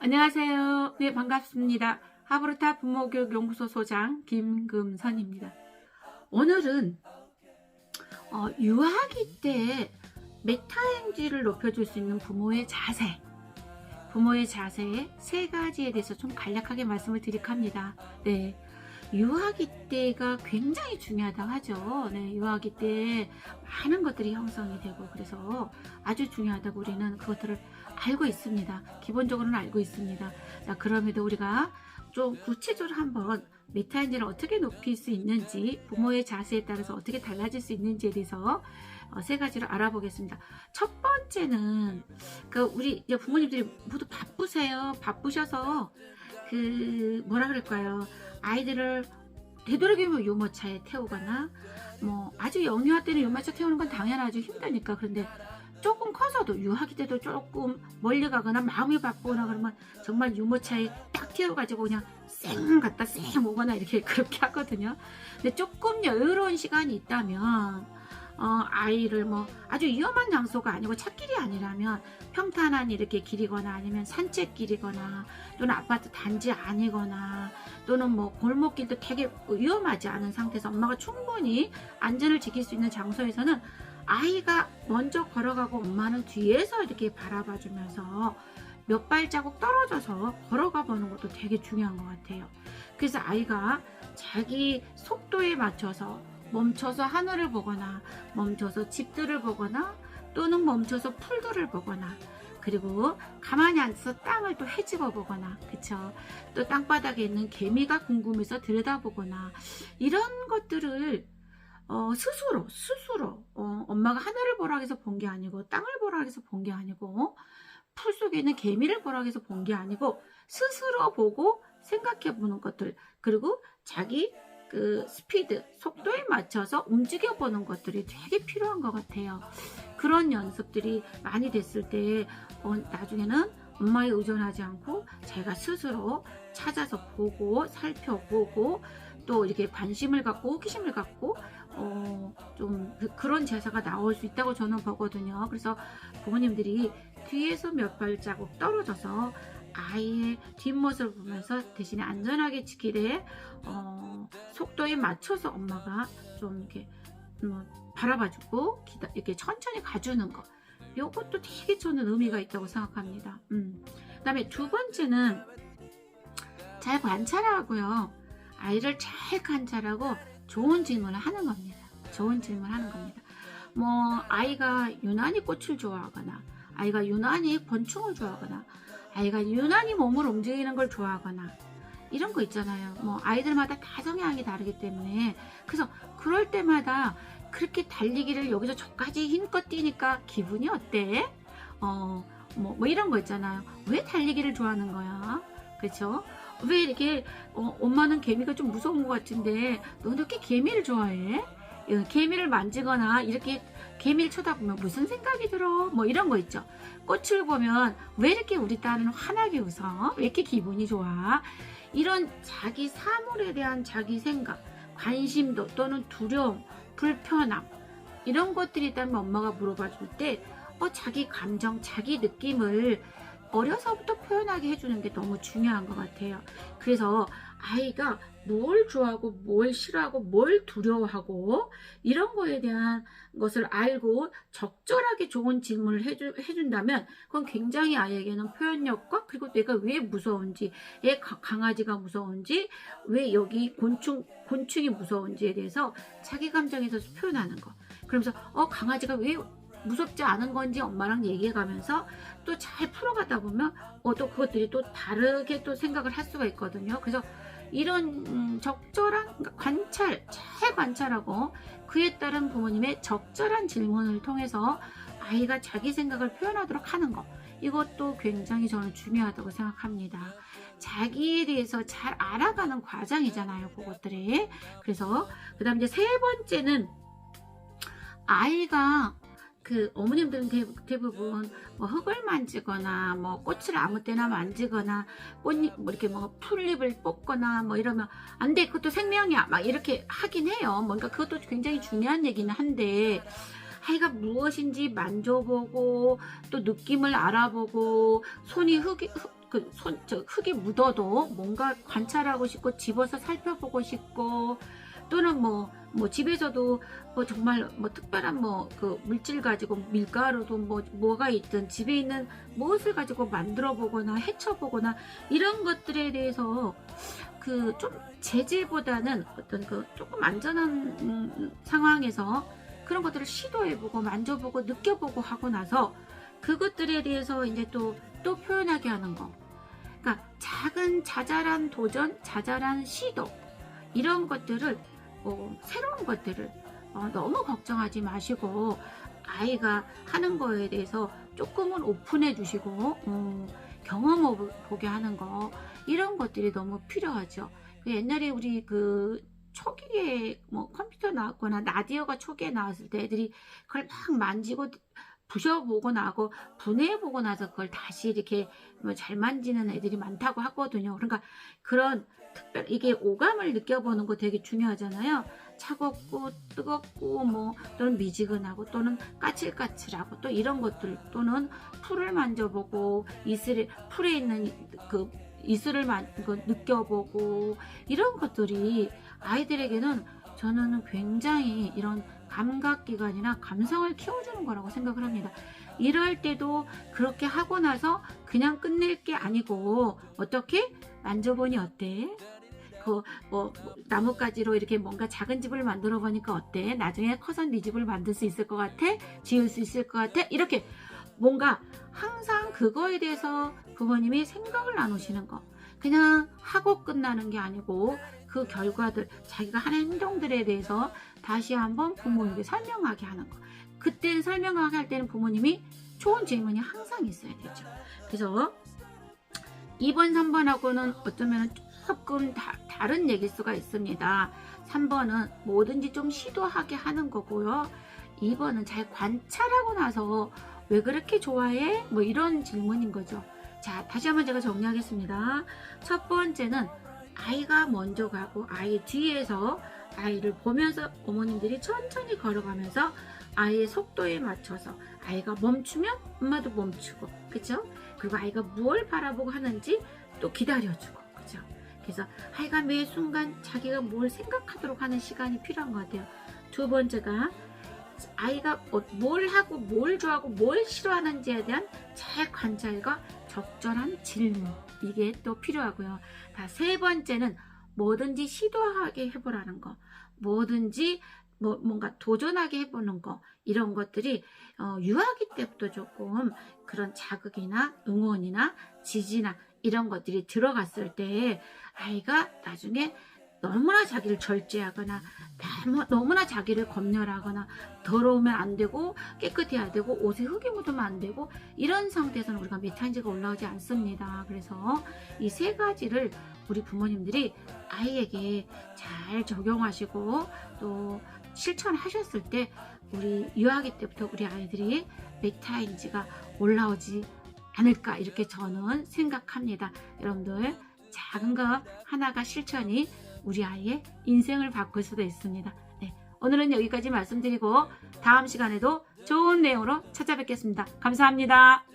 안녕하세요. 네, 반갑습니다. 하브르타 부모교육 연구소 소장 김금선입니다. 오늘은 어, 유아기 때 메타인지를 높여줄 수 있는 부모의 자세, 부모의 자세의 세 가지에 대해서 좀 간략하게 말씀을 드릴까 합니다. 네. 유아기 때가 굉장히 중요하다고 하죠. 네, 유아기 때 많은 것들이 형성이 되고 그래서 아주 중요하다고 우리는 그것들을 알고 있습니다. 기본적으로는 알고 있습니다. 자, 그럼에도 우리가 좀 구체적으로 한번 메타인지를 어떻게 높일 수 있는지 부모의 자세에 따라서 어떻게 달라질 수 있는지에 대해서 어, 세 가지를 알아보겠습니다. 첫 번째는 그 우리 부모님들이 모두 바쁘세요. 바쁘셔서 그 뭐라 그럴까요? 아이들을 되도록이면 유모차에 태우거나 뭐 아주 영유아 때는 유모차 태우는 건 당연하죠 힘드니까 그런데 조금 커서도 유아기 때도 조금 멀리 가거나 마음이 바쁘거나 그러면 정말 유모차에 딱 태워가지고 그냥 쌩 갔다 쌩 오거나 이렇게 그렇게 하거든요. 근데 조금 여유로운 시간이 있다면 어, 아이를 뭐 아주 위험한 장소가 아니고 찻길이 아니라면 평탄한 이렇게 길이거나 아니면 산책길이거나 또는 아파트 단지 아니거나 또는 뭐 골목길도 되게 위험하지 않은 상태에서 엄마가 충분히 안전을 지킬 수 있는 장소에서는 아이가 먼저 걸어가고 엄마는 뒤에서 이렇게 바라봐 주면서 몇 발자국 떨어져서 걸어가 보는 것도 되게 중요한 것 같아요. 그래서 아이가 자기 속도에 맞춰서 멈춰서 하늘을 보거나 멈춰서 집들을 보거나 또는 멈춰서 풀들을 보거나 그리고 가만히 앉아서 땅을 또 헤집어 보거나 그쵸 또 땅바닥에 있는 개미가 궁금해서 들여다보거나 이런 것들을 어, 스스로 스스로 어, 엄마가 하늘을 보라 해서 본 게 아니고 땅을 보라 해서 본 게 아니고 풀 속에 있는 개미를 보라 해서 본 게 아니고 스스로 보고 생각해 보는 것들 그리고 자기 그 스피드 속도에 맞춰서 움직여 보는 것들이 되게 필요한 것 같아요. 그런 연습들이 많이 됐을 때 어, 나중에는 엄마에 의존하지 않고 제가 스스로 찾아서 보고 살펴보고 또 이렇게 관심을 갖고 호기심을 갖고 어, 좀 그, 런 제사가 나올 수 있다고 저는 보거든요. 그래서 부모님들이 뒤에서 몇 발자국 떨어져서 아이의 뒷모습을 보면서 대신에 안전하게 지키되 어, 속도에 맞춰서 엄마가 좀 이렇게 음, 바라봐주고 기다, 이렇게 천천히 가주는 거. 요것도 되게 저는 의미가 있다고 생각합니다. 음. 그 다음에 두 번째는 잘 관찰하고요. 아이를 잘 관찰하고 좋은 질문을 하는 겁니다. 좋은 질문을 하는 겁니다. 뭐 아이가 유난히 꽃을 좋아하거나 아이가 유난히 곤충을 좋아하거나 아이가 유난히 몸을 움직이는 걸 좋아하거나 이런 거 있잖아요. 뭐 아이들마다 다 성향이 다르기 때문에 그래서 그럴 때마다 그렇게 달리기를 여기서 저까지 힘껏 뛰니까 기분이 어때? 어, 뭐, 뭐 이런 거 있잖아요. 왜 달리기를 좋아하는 거야? 그렇죠? 왜 이렇게 어, 엄마는 개미가 좀 무서운 것 같은데 너는 이렇게 개미를 좋아해? 어, 개미를 만지거나 이렇게 개미를 쳐다보면 무슨 생각이 들어? 뭐 이런 거 있죠. 꽃을 보면 왜 이렇게 우리 딸은 환하게 웃어? 왜 이렇게 기분이 좋아? 이런 자기 사물에 대한 자기 생각, 관심도 또는 두려움, 불편함 이런 것들이 있다면 엄마가 물어봐 줄 때 어, 자기 감정, 자기 느낌을 어려서부터 표현하게 해주는 게 너무 중요한 것 같아요. 그래서 아이가 뭘 좋아하고 뭘 싫어하고 뭘 두려워하고 이런 거에 대한 것을 알고 적절하게 좋은 질문을 해주, 해준다면 그건 굉장히 아이에게는 표현력과 그리고 내가 왜 무서운지 애 강아지가 무서운지 왜 여기 곤충 곤충이 무서운지에 대해서 자기 감정에서 표현하는 거 그러면서 어 강아지가 왜 무섭지 않은 건지 엄마랑 얘기해 가면서 또 잘 풀어가다 보면 어, 또 그것들이 또 다르게 또 생각을 할 수가 있거든요. 그래서 이런 음, 적절한 관찰, 잘 관찰하고 그에 따른 부모님의 적절한 질문을 통해서 아이가 자기 생각을 표현하도록 하는 것. 이것도 굉장히 저는 중요하다고 생각합니다. 자기에 대해서 잘 알아가는 과정이잖아요, 그것들이. 그래서, 그 다음 이제 세 번째는 아이가 그 어머님들은 대, 부 분뭐 흙을 만지거나 뭐 꽃을 아무 때나 만지거나 꽃잎 뭐 이렇게 뭐 풀잎을 뽑거나 뭐 이러면 안 돼 그것도 생명이야. 막 이렇게 하긴 해요. 뭔가 그것도 굉장히 중요한 얘기는 한데 아이가 무엇인지 만져보고 또 느낌을 알아보고 손이 흙이 흙, 그손 저 흙이 묻어도 뭔가 관찰하고 싶고 집어서 살펴보고 싶고 또는 뭐 뭐 집에서도 뭐 정말 뭐 특별한 뭐 그 물질 가지고 밀가루도 뭐 뭐가 있든 집에 있는 무엇을 가지고 만들어 보거나 헤쳐 보거나 이런 것들에 대해서 그 좀 제재보다는 어떤 그 조금 안전한 음, 상황에서 그런 것들을 시도해 보고 만져보고 느껴보고 하고 나서 그것들에 대해서 이제 또또 표현하게 하는 거. 그러니까 작은 자잘한 도전, 자잘한 시도 이런 것들을 어, 새로운 것들을 어, 너무 걱정하지 마시고 아이가 하는 거에 대해서 조금은 오픈해 주시고 어, 경험 보게 하는 거 이런 것들이 너무 필요하죠. 그 옛날에 우리 그 초기에 뭐 컴퓨터 나왔거나 라디오가 초기에 나왔을 때 애들이 그걸 막 만지고 부셔보고 나고 분해해보고 나서 그걸 다시 이렇게 뭐잘 만지는 애들이 많다고 하거든요. 그러니까 그런 특별 이게 오감을 느껴보는 거 되게 중요하잖아요. 차갑고 뜨겁고 뭐 또는 미지근하고 또는 까칠까칠하고 또 이런 것들 또는 풀을 만져보고 이슬에 풀에 있는 그 이슬을 만, 그 느껴보고 이런 것들이 아이들에게는 저는 굉장히 이런 감각기관이나 감성을 키워주는 거라고 생각을 합니다. 이럴 때도 그렇게 하고 나서 그냥 끝낼 게 아니고 어떻게 만져보니 어때? 그 뭐 나뭇가지로 이렇게 뭔가 작은 집을 만들어 보니까 어때? 나중에 커서 네 집을 만들 수 있을 것 같아? 지을 수 있을 것 같아? 이렇게 뭔가 항상 그거에 대해서 부모님이 생각을 나누시는 거. 그냥 하고 끝나는 게 아니고 그 결과들, 자기가 하는 행동들에 대해서 다시 한번 부모님께 설명하게 하는 거. 그때는 설명하게 할 때는 부모님이 좋은 질문이 항상 있어야 되죠. 그래서 2번, 3번하고는 어쩌면 조금 다, 다른 얘기일 수가 있습니다. 3번은 뭐든지 좀 시도하게 하는 거고요. 2번은 잘 관찰하고 나서 왜 그렇게 좋아해? 뭐 이런 질문인 거죠. 자, 다시 한번 제가 정리하겠습니다. 첫 번째는 아이가 먼저 가고 아이 뒤에서 아이를 보면서 어머님들이 천천히 걸어가면서 아이의 속도에 맞춰서 아이가 멈추면 엄마도 멈추고 그쵸? 그리고 아이가 무엇을 바라보고 하는지 또 기다려주고 그쵸? 그래서 아이가 매 순간 자기가 뭘 생각하도록 하는 시간이 필요한 것 같아요. 두 번째가 아이가 어, 뭘 하고 뭘 좋아하고 뭘 싫어하는지에 대한 잘 관찰과 적절한 질문 이게 또 필요하고요. 세 번째는 뭐든지 시도하게 해보라는 거, 뭐든지 뭐 뭔가 도전하게 해보는 거 이런 것들이 어, 유아기 때부터 조금 그런 자극이나 응원이나 지지나 이런 것들이 들어갔을 때 아이가 나중에 너무나 자기를 절제하거나 너무나 자기를 검열하거나 더러우면 안 되고 깨끗해야 되고 옷에 흙이 묻으면 안 되고 이런 상태에서는 우리가 메탄지가 올라오지 않습니다. 그래서 이 세 가지를 우리 부모님들이 아이에게 잘 적용하시고 또 실천하셨을 때 우리 유아기 때부터 우리 아이들이 메타인지가 올라오지 않을까 이렇게 저는 생각합니다. 여러분들 작은 것 하나가 실천이 우리 아이의 인생을 바꿀 수도 있습니다. 네, 오늘은 여기까지 말씀드리고 다음 시간에도 좋은 내용으로 찾아뵙겠습니다. 감사합니다.